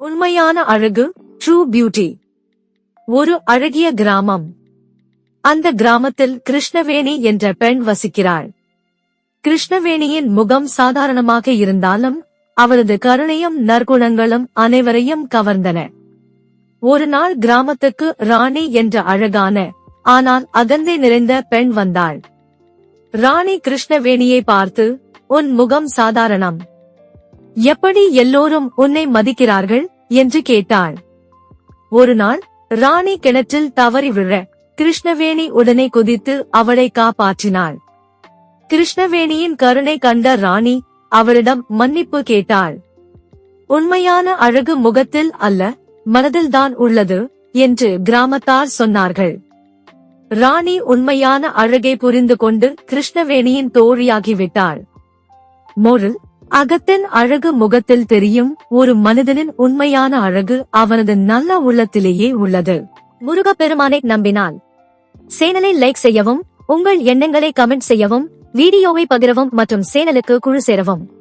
உண்மையான அழகு true beauty ஒரு அழகிய கிராமம். அந்த கிராமத்தில் கிருஷ்ணவேணி என்ற பெண் வசிக்கிறாள். கிருஷ்ணவேணியின் முகம் சாதாரணமாக இருந்தாலும் அவரது கருணையும் நற்குணங்களும் அனைவரையும் கவர்ந்தன. ஒரு நாள் கிராமத்துக்கு ராணி என்ற அழகான ஆனால் அகந்தை நிறைந்த பெண் வந்தாள். ராணி கிருஷ்ணவேணியை பார்த்து உன் முகம் சாதாரணம். எப்படி எல்லோரும் உன்னை மதிக்கிறார்கள்? என்று கேட்டாள். ஒரு நாள் ராணி கிணற்றில் தவறி விழ கிருஷ்ணவேணி உடனே குதித்து அவளை காப்பாற்றினாள். கிருஷ்ணவேணியின் கருணை கண்ட ராணி அவளிடம் மன்னிப்பு கேட்டாள். உண்மையான அழகு முகத்தில் அல்ல மனதில்தான் உள்ளது என்று கிராமத்தார் சொன்னார்கள். ராணி உண்மையான அழகை புரிந்து கொண்டு கிருஷ்ணவேணியின் தோழியாகிவிட்டாள். மோரல் அகத்தின் அழகு முகத்தில் தெரியும் ஒரு மனிதனின் உண்மையான அழகு அவனது நல்ல உள்ளத்திலேயே உள்ளது. முருகப்பெருமானை நம்பினால். சேனலை லைக் செய்யவும் உங்கள் எண்ணங்களை கமெண்ட் செய்யவும் வீடியோவை பகிரவும் மற்றும் சேனலுக்கு குழு சேரவும்.